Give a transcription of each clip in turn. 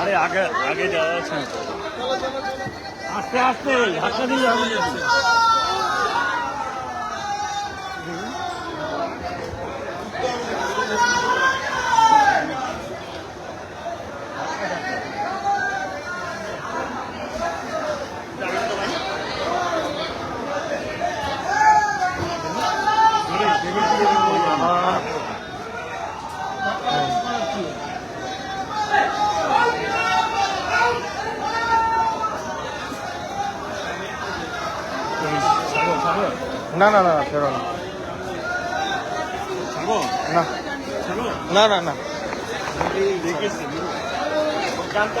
আরে আগে আগে যাওয়া আছে। আস্তে আস্তে ধাক্কা দিয়ে না না না ফেরো না। না। না না না। Thank গানটা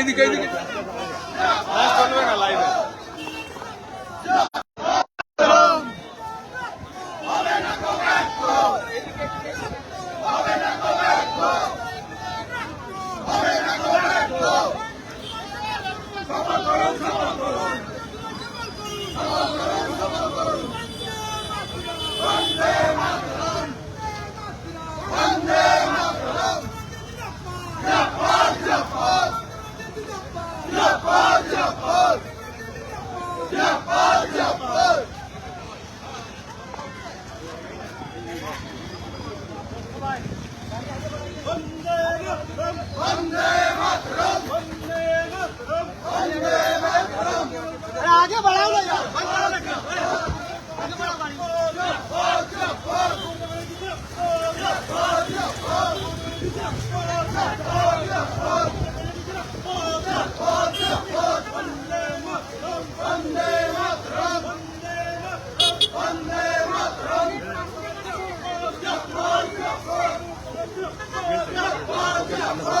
ఐదుకి ఐదుకి আমরা